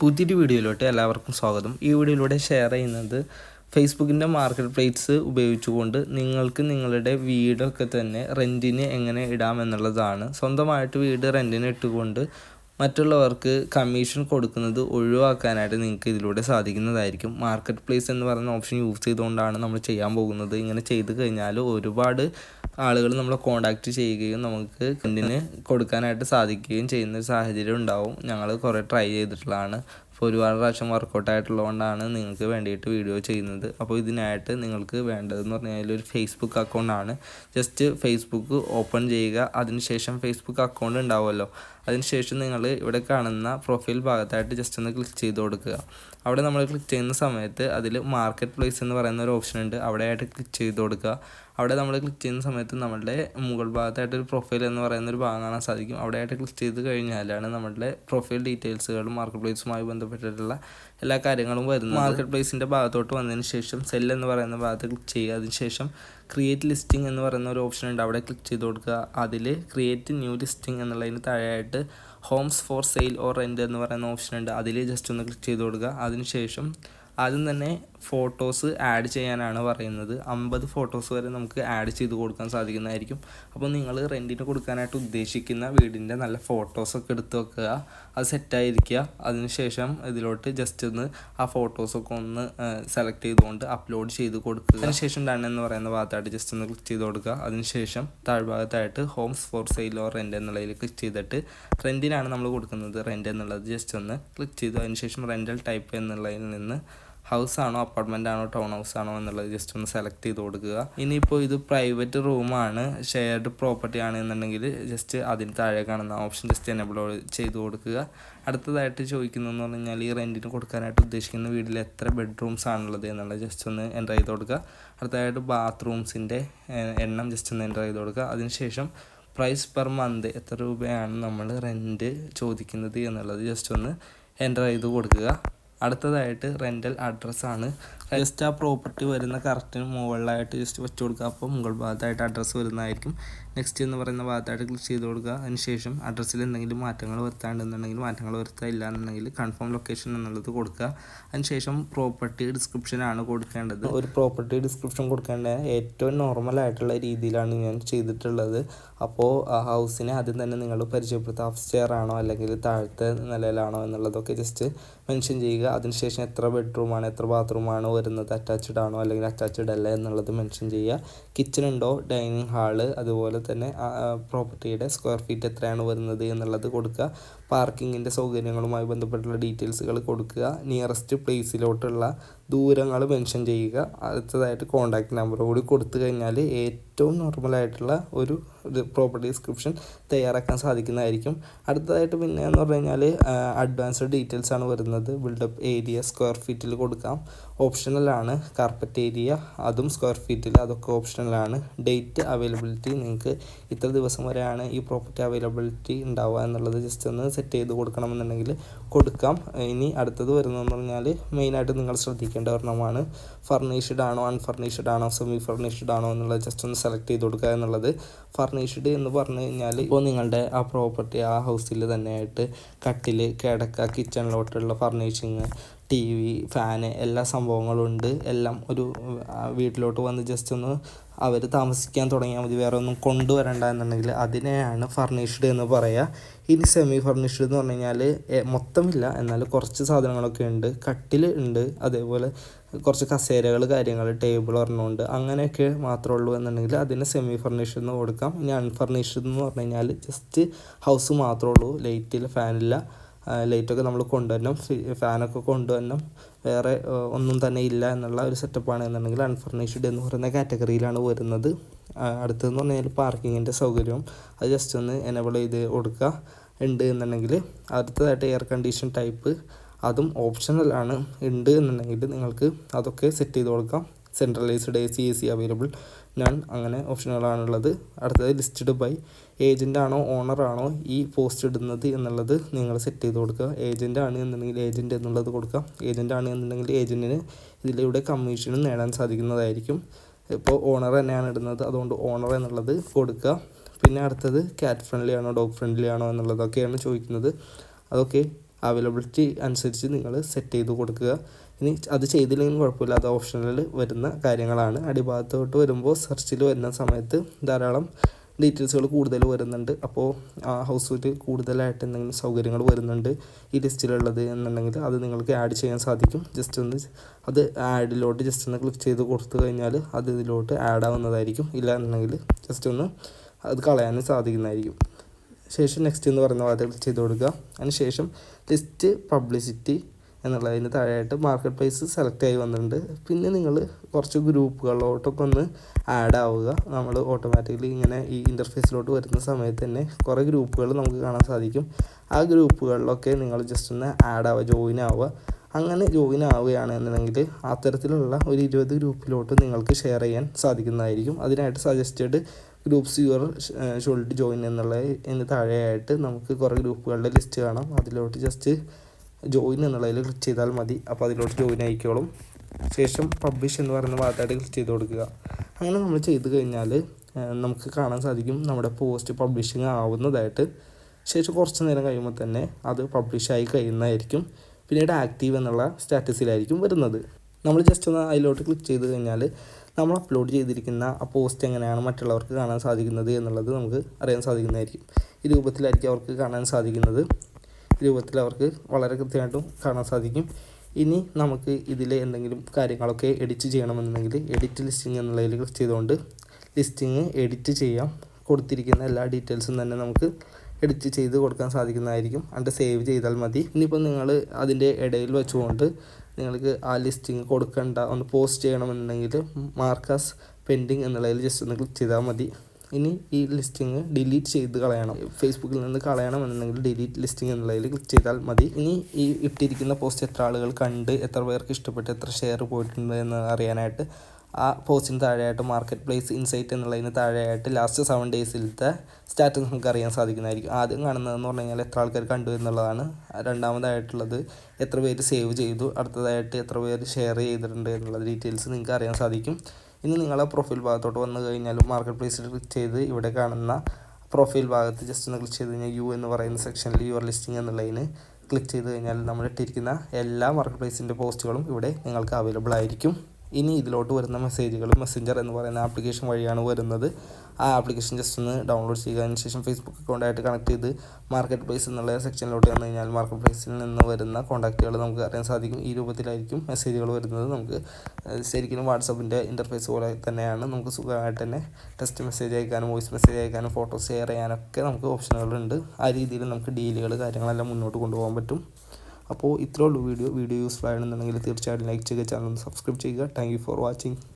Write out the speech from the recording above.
പുതിയൊരു വീഡിയോയിലോട്ട് എല്ലാവർക്കും സ്വാഗതം. ഈ വീഡിയോയിലൂടെ ഷെയർ ചെയ്യുന്നത് ഫേസ്ബുക്കിന്റെ മാർക്കറ്റ് പ്ലേറ്റ്സ് ഉപയോഗിച്ചുകൊണ്ട് നിങ്ങൾക്ക് നിങ്ങളുടെ വീടൊക്കെ തന്നെ റെന്റിന് എങ്ങനെ ഇടാം എന്നുള്ളതാണ്. സ്വന്തമായിട്ട് വീട് റെന്റിന് ഇട്ടുകൊണ്ട് മറ്റുള്ളവർക്ക് കമ്മീഷൻ കൊടുക്കുന്നത് ഒഴിവാക്കാനായിട്ട് നിങ്ങൾക്ക് ഇതിലൂടെ സാധിക്കുന്നതായിരിക്കും. മാർക്കറ്റ് പ്ലേസ് എന്ന് പറയുന്ന ഓപ്ഷൻ യൂസ് ചെയ്തുകൊണ്ടാണ് നമ്മൾ ചെയ്യാൻ പോകുന്നത്. ഇങ്ങനെ ചെയ്ത് കഴിഞ്ഞാൽ ഒരുപാട് ആളുകൾ നമ്മളെ കോണ്ടാക്ട് ചെയ്യുകയും നമുക്ക് കണ്ടിന് കൊടുക്കാനായിട്ട് സാധിക്കുകയും ചെയ്യുന്ന ഒരു സാഹചര്യം ഉണ്ടാവും. ഞങ്ങൾ കുറേ ട്രൈ ചെയ്തിട്ടുള്ളതാണ്. അപ്പോൾ ഒരുപാട് പ്രാവശ്യം വർക്കൗട്ട് ആയിട്ടുള്ളതുകൊണ്ടാണ് നിങ്ങൾക്ക് വേണ്ടിയിട്ട് വീഡിയോ ചെയ്യുന്നത്. അപ്പോൾ ഇതിനായിട്ട് നിങ്ങൾക്ക് വേണ്ടതെന്ന് പറഞ്ഞാൽ ഒരു ഫേസ്ബുക്ക് അക്കൗണ്ടാണ് ജസ്റ്റ് ഫേസ്ബുക്ക് ഓപ്പൺ ചെയ്യുക. അതിനുശേഷം ഫേസ്ബുക്ക് അക്കൗണ്ട് ഉണ്ടാവുമല്ലോ. അതിനുശേഷം നിങ്ങൾ ഇവിടെ കാണുന്ന പ്രൊഫൈൽ ഭാഗത്തായിട്ട് ജസ്റ്റ് ഒന്ന് ക്ലിക്ക് ചെയ്ത് കൊടുക്കുക. അവിടെ നമ്മൾ ക്ലിക്ക് ചെയ്യുന്ന സമയത്ത് അതിൽ മാർക്കറ്റ് പ്ലേസ് എന്ന് പറയുന്ന ഒരു ഓപ്ഷൻ ഉണ്ട്. അവിടെയായിട്ട് ക്ലിക്ക് ചെയ്ത് കൊടുക്കുക. അവിടെ നമ്മൾ ക്ലിക്ക് ചെയ്യുന്ന സമയത്ത് നമ്മളുടെ മുകൾ ഭാഗത്തായിട്ട് ഒരു പ്രൊഫൈൽ എന്ന് പറയുന്ന ഒരു ഭാഗം കാണാൻ സാധിക്കും. അവിടെയായിട്ട് ക്ലിക്ക് ചെയ്ത് കഴിഞ്ഞാലാണ് നമ്മളുടെ പ്രൊഫൈൽ ഡീറ്റെയിൽസുകളും മാർക്കറ്റ് പ്ലേസുമായി ബന്ധപ്പെട്ടിട്ടുള്ള എല്ലാ കാര്യങ്ങളും വരുന്നത്. മാർക്കറ്റ് പ്ലേസിന്റെ ഭാഗത്തോട്ട് വന്നതിന് ശേഷം സെൽ എന്ന് പറയുന്ന ഭാഗത്ത് ക്ലിക്ക് ചെയ്യുക. അതിനുശേഷം ക്രിയേറ്റ് ലിസ്റ്റിംഗ് എന്ന് പറയുന്ന ഒരു ഓപ്ഷൻ ഉണ്ട്. അവിടെ ക്ലിക്ക് ചെയ്ത് കൊടുക്കുക. അതിൽ ക്രിയേറ്റ് ന്യൂ ലിസ്റ്റിംഗ് എന്നുള്ളതിന് താഴെയായിട്ട് homes for sale or rent എന്ന് പറയുന്ന ഓപ്ഷൻ ഉണ്ട്. അതിൽ ജസ്റ്റ് ഒന്ന് ക്ലിക്ക് ചെയ്ത് കൊടുക്കുക. അതിനുശേഷം ആദ്യം തന്നെ ഫോട്ടോസ് ആഡ് ചെയ്യാനാണ് പറയുന്നത്. അമ്പത് ഫോട്ടോസ് വരെ നമുക്ക് ആഡ് ചെയ്ത് കൊടുക്കാൻ സാധിക്കുന്നതായിരിക്കും. അപ്പോൾ നിങ്ങൾ റെന്റിന് കൊടുക്കാനായിട്ട് ഉദ്ദേശിക്കുന്ന വീടിന്റെ നല്ല ഫോട്ടോസൊക്കെ എടുത്ത് വെക്കുക. അത് സെറ്റായിരിക്കുക അതിനുശേഷം ഇതിലോട്ട് ജസ്റ്റ് ഒന്ന് ആ ഫോട്ടോസൊക്കെ ഒന്ന് സെലക്ട് ചെയ്തുകൊണ്ട് അപ്ലോഡ് ചെയ്ത് കൊടുക്കുക. അതിനുശേഷം ഡൺ എന്ന് പറയുന്ന ഭാഗത്തായിട്ട് ജസ്റ്റ് ഒന്ന് ക്ലിക്ക് ചെയ്ത് കൊടുക്കുക. അതിനുശേഷം താഴ്ഭാഗത്തായിട്ട് homes for sale or rent എന്നുള്ളതിൽ ക്ലിക്ക് ചെയ്തിട്ട് റെന്റിനാണ് നമ്മൾ കൊടുക്കുന്നത്. റെന്റ് എന്നുള്ളത് ജസ്റ്റ് ഒന്ന് ക്ലിക്ക് ചെയ്തു. അതിനുശേഷം റെന്റൽ ടൈപ്പ് എന്നുള്ളതിൽ നിന്ന് ഹൗസ് ആണോ അപ്പാർട്ട്മെന്റ് ആണോ ടൗൺ ഹൗസ് ആണോ എന്നുള്ളത് ജസ്റ്റ് ഒന്ന് സെലക്ട് ചെയ്ത് കൊടുക്കുക. ഇനിയിപ്പോൾ ഇത് പ്രൈവറ്റ് റൂമാണ് ഷെയർഡ് പ്രോപ്പർട്ടി ആണെന്നുണ്ടെങ്കിൽ ജസ്റ്റ് അതിന് താഴെ കാണുന്ന ഓപ്ഷൻ ജസ്റ്റ് എനബിൾ ചെയ്ത് കൊടുക്കുക. അടുത്തതായിട്ട് ചോദിക്കുന്നതെന്ന് പറഞ്ഞു കഴിഞ്ഞാൽ ഈ റെന്റിന് കൊടുക്കാനായിട്ട് ഉദ്ദേശിക്കുന്ന വീട്ടിൽ എത്ര ബെഡ്റൂംസ് ആണുള്ളത് എന്നുള്ളത് ജസ്റ്റ് ഒന്ന് എന്റർ ചെയ്ത് കൊടുക്കുക. അടുത്തതായിട്ട് ബാത്റൂംസിന്റെ എണ്ണം ജസ്റ്റ് ഒന്ന് എന്റർ ചെയ്ത് കൊടുക്കുക. അതിനുശേഷം പ്രൈസ് പെർ മന്ത് എത്ര രൂപയാണ് നമ്മൾ റെന്റ് ചോദിക്കുന്നത് എന്നുള്ളത് ജസ്റ്റ് ഒന്ന് എന്റർ ചെയ്ത് കൊടുക്കുക. അടുത്തതായിട്ട് റെന്റൽ അഡ്രസ്സാണ് ജസ്റ്റ് ആ പ്രോപ്പർട്ടി വരുന്ന കറക്റ്റിന് മുകളിലായിട്ട് ജസ്റ്റ് വെച്ച് കൊടുക്കുക. അപ്പോൾ മുകൾ ഭാഗത്തായിട്ട് അഡ്രസ്സ് വരുന്നതായിരിക്കും. നെക്സ്റ്റ് എന്ന് പറയുന്ന ഭാഗത്തായിട്ട് ക്ലിക്ക് ചെയ്ത് കൊടുക്കുക. അതിനുശേഷം അഡ്രസ്സിൽ എന്തെങ്കിലും മാറ്റങ്ങൾ വരുത്താണ്ടെന്നുണ്ടെങ്കിൽ മാറ്റങ്ങൾ വരുത്താൻ ഇല്ല എന്നുണ്ടെങ്കിൽ കൺഫേം ലൊക്കേഷൻ എന്നുള്ളത് കൊടുക്കുക. അതിനുശേഷം പ്രോപ്പർട്ടി ഡിസ്ക്രിപ്ഷൻ ആണ് കൊടുക്കേണ്ടത്. ഒരു പ്രോപ്പർട്ടി ഡിസ്ക്രിപ്ഷൻ കൊടുക്കേണ്ട ഏറ്റവും നോർമൽ ആയിട്ടുള്ള രീതിയിലാണ് ഞാൻ ചെയ്തിട്ടുള്ളത്. അപ്പോൾ ആ ഹൗസിനെ ആദ്യം തന്നെ നിങ്ങൾ പരിചയപ്പെടുത്തുക. അപ്പ് സ്റ്റെയർ ആണോ അല്ലെങ്കിൽ താഴത്തെ നിലയിലാണോ എന്നുള്ളതൊക്കെ ജസ്റ്റ് മെൻഷൻ ചെയ്യുക. അതിനുശേഷം എത്ര ബെഡ്റൂമാണ് എത്ര ബാത്റൂമാണ് വരുന്നത് അറ്റാച്ച്ഡ് ആണോ അല്ലെങ്കിൽ അറ്റാച്ച്ഡ് അല്ല എന്നുള്ളത് മെൻഷൻ ചെയ്യുക. കിച്ചൺ ഉണ്ടോ ഡൈനിങ് ഹാൾ അതുപോലെ തന്നെ പ്രോപ്പർട്ടിയുടെ സ്ക്വയർ ഫീറ്റ് എത്രയാണ് വരുന്നത് എന്നുള്ളത് കൊടുക്കുക. പാർക്കിങ്ങിന്റെ സൗകര്യങ്ങളുമായി ബന്ധപ്പെട്ടുള്ള ഡീറ്റെയിൽസുകൾ കൊടുക്കുക. നിയറസ്റ്റ് പ്ലേസിലോട്ടുള്ള ദൂരങ്ങൾ മെൻഷൻ ചെയ്യുക. അടുത്തതായിട്ട് കോൺടാക്റ്റ് നമ്പർ കൂടി കൊടുത്തു കഴിഞ്ഞാൽ ഏറ്റവും നോർമലായിട്ടുള്ള ഒരു പ്രോപ്പർട്ടി ഡിസ്ക്രിപ്ഷൻ തയ്യാറാക്കാൻ സാധിക്കുന്നതായിരിക്കും. അടുത്തതായിട്ട് പിന്നെ എന്ന് പറഞ്ഞു കഴിഞ്ഞാൽ അഡ്വാൻസ്ഡ് ഡീറ്റെയിൽസ് ആണ് വരുന്നത്. ബിൽഡപ്പ് ഏരിയ സ്ക്വയർ ഫീറ്റിൽ കൊടുക്കാം. ഓപ്ഷണലാണ് കാർപ്പറ്റ് ഏരിയ അതും സ്ക്വയർ ഫീറ്റിൽ അതൊക്കെ ഓപ്ഷണലാണ് ഡേറ്റ് അവൈലബിലിറ്റി നിങ്ങൾക്ക് ഇത്ര ദിവസം വരെയാണ് ഈ പ്രോപ്പർട്ടി അവൈലബിലിറ്റി ഉണ്ടാവുക എന്നുള്ളത്. ജസ്റ്റ് ഒന്ന് സെറ്റ് ചെയ്ത് കൊടുക്കണമെന്നുണ്ടെങ്കിൽ കൊടുക്കാം. ഇനി അടുത്തത് വരുന്നതെന്ന് പറഞ്ഞാൽ മെയിനായിട്ട് നിങ്ങൾ ശ്രദ്ധിക്കേണ്ട ഒരെണ്ണമാണ്. ഫർണിഷ്ഡ് ആണോ അൺഫർണിഷ്ഡ് ആണോ സെമി ഫർണിഷ്ഡ് ആണോ എന്നുള്ളത് ജസ്റ്റ് ഒന്ന് സെലക്ട് ചെയ്ത് കൊടുക്കുക എന്നുള്ളത്. ഫർണിഷ്ഡ് എന്ന് പറഞ്ഞു കഴിഞ്ഞാൽ ഇപ്പോൾ നിങ്ങളുടെ ആ പ്രോപ്പർട്ടി ആ ഹൗസിൽ തന്നെയായിട്ട് കട്ടിൽ കിടക്ക കിച്ചണിലോട്ടുള്ള ഫർണിഷിങ് ടി വി ഫാന് എല്ലാ സംഭവങ്ങളും ഉണ്ട് എല്ലാം ഒരു വീട്ടിലോട്ട് വന്ന് ജസ്റ്റ് ഒന്ന് അവർ താമസിക്കാൻ തുടങ്ങിയാൽ മതി. വേറെ ഒന്നും കൊണ്ടുവരണ്ട എന്നുണ്ടെങ്കിൽ അതിനെയാണ് ഫർണിഷ്ഡ് എന്ന് പറയുക ഇനി സെമി ഫർണിഷ്ഡ് എന്ന് പറഞ്ഞു കഴിഞ്ഞാൽ മൊത്തമില്ല. എന്നാൽ കുറച്ച് സാധനങ്ങളൊക്കെ ഉണ്ട്. കട്ടിൽ ഉണ്ട്. അതേപോലെ കുറച്ച് കസേരകൾ കാര്യങ്ങൾ ടേബിൾ ഒരെണ്ണമുണ്ട്. അങ്ങനെയൊക്കെ മാത്രമേ ഉള്ളൂ എന്നുണ്ടെങ്കിൽ അതിന് സെമി ഫർണിഷ്ഡ് എന്ന് കൊടുക്കാം. ഇനി അൺഫർണിഷ്ഡ് എന്ന് പറഞ്ഞു കഴിഞ്ഞാൽ ജസ്റ്റ് ഹൗസ് മാത്രമേ ഉള്ളൂ. ലൈറ്റിൽ ഫാനില്ല ലൈറ്റൊക്കെ നമ്മൾ കൊണ്ടുവരണം ഫാനൊക്കെ കൊണ്ടുവരണം. വേറെ ഒന്നും തന്നെ ഇല്ല എന്നുള്ള ഒരു സെറ്റപ്പാണ് എന്നുണ്ടെങ്കിൽ അൺഫർണിഷ്ഡ് എന്ന് പറയുന്ന കാറ്റഗറിയിലാണ് വരുന്നത്. അടുത്തതെന്ന് പറഞ്ഞാൽ പാർക്കിങ്ങിന്റെ സൗകര്യവും അത് ജസ്റ്റ് ഒന്ന് എനബിൾ ചെയ്ത് കൊടുക്കുക. ഉണ്ട് എന്നുണ്ടെങ്കിൽ അടുത്തതായിട്ട് എയർ കണ്ടീഷൻ ടൈപ്പ് അതും ഓപ്ഷണൽ ആണ്. ഉണ്ട് എന്നുണ്ടെങ്കിൽ നിങ്ങൾക്ക് അതൊക്കെ സെറ്റ് ചെയ്ത് കൊടുക്കാം. Centralised A C A C available none അങ്ങനെ ഓപ്ഷനുകളാണുള്ളത് അടുത്തത് ലിസ്റ്റഡ് ബൈ ഏജന്റ് ആണോ ഓണർ ആണോ ഈ പോസ്റ്റ് ഇടുന്നത് എന്നുള്ളത് നിങ്ങൾ സെറ്റ് ചെയ്ത് കൊടുക്കുക. ഏജന്റ് ആണ് എന്നുണ്ടെങ്കിൽ ഏജന്റ് എന്നുള്ളത് കൊടുക്കുക ഏജന്റ് ആണ് എന്നുണ്ടെങ്കിൽ ഏജന്റിന് ഇതിലൂടെ കമ്മീഷനും നേടാൻ സാധിക്കുന്നതായിരിക്കും. ഇപ്പോൾ ഓണർ തന്നെയാണ് ഇടുന്നത്. അതുകൊണ്ട് ഓണർ എന്നുള്ളത് കൊടുക്കുക. പിന്നെ അടുത്തത് ക്യാറ്റ് ഫ്രണ്ട്ലി ആണോ ഡോഗ് ഫ്രണ്ട്ലി ആണോ എന്നുള്ളതൊക്കെയാണ് ചോദിക്കുന്നത്. അതൊക്കെ അവൈലബിലിറ്റി അനുസരിച്ച് നിങ്ങൾ സെറ്റ് ചെയ്ത് കൊടുക്കുക. ഇനി അത് ചെയ്തില്ലെങ്കിലും കുഴപ്പമില്ല. അത് ഓപ്ഷനിൽ വരുന്ന കാര്യങ്ങളാണ്. അടിഭാഗത്തോട്ട് വരുമ്പോൾ സെർച്ചിൽ വരുന്ന സമയത്ത് ധാരാളം ഡീറ്റെയിൽസുകൾ കൂടുതൽ വരുന്നുണ്ട്. അപ്പോൾ ആ ഹൗസ് ബോട്ട് കൂടുതലായിട്ട് എന്തെങ്കിലും സൗകര്യങ്ങൾ വരുന്നുണ്ട് ഈ ലിസ്റ്റിലുള്ളത് എന്നുണ്ടെങ്കിൽ അത് നിങ്ങൾക്ക് ആഡ് ചെയ്യാൻ സാധിക്കും. ജസ്റ്റ് ഒന്ന് അത് ആഡിലോട്ട് ജസ്റ്റ് ഒന്ന് ക്ലിക്ക് ചെയ്ത് കൊടുത്തു കഴിഞ്ഞാൽ അത് ഇതിലോട്ട് ആഡ് ആവുന്നതായിരിക്കും. ഇല്ല എന്നുണ്ടെങ്കിൽ ജസ്റ്റ് ഒന്ന് അത് കളയാനും സാധിക്കുന്നതായിരിക്കും. ശേഷം നെക്സ്റ്റ് എന്ന് പറയുന്ന വാർത്തകൾ ചെയ്ത് കൊടുക്കുക. അതിന് ശേഷം ലിസ്റ്റ് പബ്ലിസിറ്റി എന്നുള്ളതിന് താഴെയായിട്ട് മാർക്കറ്റ് പ്രൈസ് സെലക്ട് ആയി വന്നിട്ടുണ്ട്. പിന്നെ നിങ്ങൾ കുറച്ച് ഗ്രൂപ്പുകളിലോട്ടൊക്കെ ഒന്ന് ആഡ് ആവുക. നമ്മൾ ഓട്ടോമാറ്റിക്കലി ഇങ്ങനെ ഈ ഇന്റർഫേസിലോട്ട് വരുന്ന സമയത്ത് തന്നെ കുറേ ഗ്രൂപ്പുകൾ നമുക്ക് കാണാൻ സാധിക്കും. ആ ഗ്രൂപ്പുകളിലൊക്കെ നിങ്ങൾ ജസ്റ്റ് ഒന്ന് ആഡ് ആവുക ജോയിൻ ആവുക. അങ്ങനെ ജോയിൻ ആവുകയാണ് ആവുകയാണെന്നുണ്ടെങ്കിൽ അത്തരത്തിലുള്ള ഒരു ഇരുപത് ഗ്രൂപ്പിലോട്ട് നിങ്ങൾക്ക് ഷെയർ ചെയ്യാൻ സാധിക്കുന്നതായിരിക്കും. അതിനായിട്ട് suggested groups you should join എന്നുള്ള ഇതിന് താഴെയായിട്ട് നമുക്ക് കുറേ ഗ്രൂപ്പുകളുടെ ലിസ്റ്റ് കാണാം. അതിലോട്ട് ജസ്റ്റ് ജോയിൻ എന്നുള്ളതിൽ ക്ലിക്ക് ചെയ്താൽ മതി. അപ്പോൾ അതിലോട്ട് ജോയിൻ ആയിക്കോളും. ശേഷം പബ്ലിഷ് എന്ന് പറയുന്ന ഭാഗത്തായിട്ട് ക്ലിക്ക് ചെയ്ത് കൊടുക്കുക. അങ്ങനെ നമ്മൾ ചെയ്ത് കഴിഞ്ഞാൽ നമുക്ക് കാണാൻ സാധിക്കും നമ്മുടെ പോസ്റ്റ് പബ്ലിഷിങ് ആവുന്നതായിട്ട്. ശേഷം കുറച്ച് നേരം കഴിയുമ്പോൾ തന്നെ അത് പബ്ലിഷായി കഴിയുന്നതായിരിക്കും. പിന്നീട് ആക്റ്റീവ് എന്നുള്ള സ്റ്റാറ്റസിലായിരിക്കും വരുന്നത്. നമ്മൾ ജസ്റ്റ് ഒന്ന് അതിലോട്ട് ക്ലിക്ക് ചെയ്ത് കഴിഞ്ഞാൽ നമ്മൾ അപ്ലോഡ് ചെയ്തിരിക്കുന്ന ആ പോസ്റ്റ് എങ്ങനെയാണ് മറ്റുള്ളവർക്ക് കാണാൻ സാധിക്കുന്നത് എന്നുള്ളത് നമുക്ക് അറിയാൻ സാധിക്കുന്നതായിരിക്കും. ഈ രൂപത്തിലായിരിക്കും അവർക്ക് കാണാൻ സാധിക്കുന്നത്. രൂപത്തിൽ അവർക്ക് വളരെ കൃത്യമായിട്ടും കാണാൻ സാധിക്കും. ഇനി നമുക്ക് ഇതിൽ എന്തെങ്കിലും കാര്യങ്ങളൊക്കെ എഡിറ്റ് ചെയ്യണമെന്നുണ്ടെങ്കിൽ എഡിറ്റ് ലിസ്റ്റിംഗ് എന്നുള്ളതിൽ ക്ലിക്ക് ചെയ്തുകൊണ്ട് ലിസ്റ്റിംഗ് എഡിറ്റ് ചെയ്യാം. കൊടുത്തിരിക്കുന്ന എല്ലാ ഡീറ്റെയിൽസും തന്നെ നമുക്ക് എഡിറ്റ് ചെയ്ത് കൊടുക്കാൻ സാധിക്കുന്നതായിരിക്കും. അതിന്റെ സേവ് ചെയ്താൽ മതി. ഇനിയിപ്പോൾ നിങ്ങൾ അതിന്റെ ഇടയിൽ വെച്ചുകൊണ്ട് നിങ്ങൾക്ക് ആ ലിസ്റ്റിംഗ് കൊടുക്കേണ്ട ഒന്ന് പോസ്റ്റ് ചെയ്യണമെന്നുണ്ടെങ്കിൽ മാർക്കാസ് പെൻഡിങ് എന്നുള്ളതിൽ ജസ്റ്റ് ഒന്ന് ക്ലിക്ക് ചെയ്താൽ മതി. ഇനി ഈ ലിസ്റ്റിംഗ് ഡിലീറ്റ് ചെയ്ത് കളയണം. ഫേസ്ബുക്കിൽ നിന്ന് കളയണം എന്നുണ്ടെങ്കിൽ ഡിലീറ്റ് ലിസ്റ്റിംഗ് എന്നുള്ളതിൽ ക്ലിക്ക് ചെയ്താൽ മതി. ഇനി ഈ ഇട്ടിരിക്കുന്ന പോസ്റ്റ് എത്ര ആളുകൾ കണ്ട് എത്ര പേർക്ക് ഇഷ്ടപ്പെട്ട് എത്ര ഷെയർ പോയിട്ടുണ്ട് എന്ന് അറിയാനായിട്ട് ആ പോസ്റ്റിന് താഴെയായിട്ട് മാർക്കറ്റ് പ്ലേസ് ഇൻസൈറ്റ് എന്നുള്ളതിന് താഴെയായിട്ട് ലാസ്റ്റ് സെവൻ ഡേയ്സിലത്തെ സ്റ്റാറ്റസ് നമുക്ക് അറിയാൻ സാധിക്കുന്നതായിരിക്കും. ആദ്യം കാണുന്നതെന്ന് പറഞ്ഞു കഴിഞ്ഞാൽ എത്ര ആൾക്കാർ കണ്ടു എന്നുള്ളതാണ്. രണ്ടാമതായിട്ടുള്ളത് എത്ര പേര് സേവ് ചെയ്തു അടുത്തതായിട്ട് എത്ര പേര് ഷെയർ ചെയ്തിട്ടുണ്ട് എന്നുള്ള ഡീറ്റെയിൽസ് നിങ്ങൾക്ക് അറിയാൻ സാധിക്കും. ഇനി നിങ്ങളെ പ്രൊഫൈൽ ഭാഗത്തോട്ട് വന്നു കഴിഞ്ഞാൽ മാർക്കറ്റ് പ്ലേസിൽ ക്ലിക്ക് ചെയ്ത് ഇവിടെ കാണുന്ന പ്രൊഫൈൽ ഭാഗത്ത് ജസ്റ്റ് ഒന്ന് ക്ലിക്ക് ചെയ്ത് കഴിഞ്ഞാൽ യു എന്ന് പറയുന്ന സെക്ഷനിൽ യുവർ ലിസ്റ്റിംഗ് എന്നുള്ളതിന് ക്ലിക്ക് ചെയ്ത് കഴിഞ്ഞാൽ നമ്മൾ ഇട്ടിരിക്കുന്ന എല്ലാ മാർക്കറ്റ് പ്ലേസിന്റെ പോസ്റ്റുകളും ഇവിടെ നിങ്ങൾക്ക് അവൈലബിൾ ആയിരിക്കും. ഇനി ഇതിലോട്ട് വരുന്ന മെസ്സേജുകൾ മെസ്സഞ്ചർ എന്ന് പറയുന്ന ആപ്ലിക്കേഷൻ വഴിയാണ് വരുന്നത്. ആ ആപ്ലിക്കേഷൻ ജസ്റ്റ് ഒന്ന് ഡൗൺലോഡ് ചെയ്യുക അതിന് ശേഷം ഫേസ്ബുക്ക് അക്കൗണ്ടായിട്ട് കണക്ട് ചെയ്ത് മാർക്കറ്റ് പ്ലേസ് എന്നുള്ള സെക്ഷനിലോട്ട് വന്നു കഴിഞ്ഞാൽ മാർക്കറ്റ് പ്ലേസിൽ നിന്ന് വരുന്ന കോൺടാക്റ്റുകൾ നമുക്ക് അറിയാൻ സാധിക്കും. ഈ രൂപത്തിലായിരിക്കും മെസ്സേജുകൾ വരുന്നത്. നമുക്ക് ശരിക്കും വാട്സപ്പിന്റെ ഇന്റർഫേസ് പോലെ തന്നെയാണ് നമുക്ക് സുഖമായിട്ട് തന്നെ ടെക്സ്റ്റ് മെസ്സേജ് അയക്കാനും വോയിസ് മെസ്സേജ് അയക്കാനും ഫോട്ടോ ഷെയർ ചെയ്യാനൊക്കെ നമുക്ക് ഓപ്ഷനുകളുണ്ട് ആ രീതിയിൽ നമുക്ക് ഡീലുകൾ കാര്യങ്ങളെല്ലാം മുന്നോട്ട് കൊണ്ടുപോകാൻ പറ്റും. അപ്പോൾ ഇത്രേ ഉള്ളൂ വീഡിയോ. വീഡിയോ യൂസ്ഫുൾ ആണെന്നുണ്ടെങ്കിൽ തീർച്ചയായിട്ടും ലൈക്ക് ചെയ്യുക ചാനൽ സബ്സ്ക്രൈബ് ചെയ്യുക. Thank for watching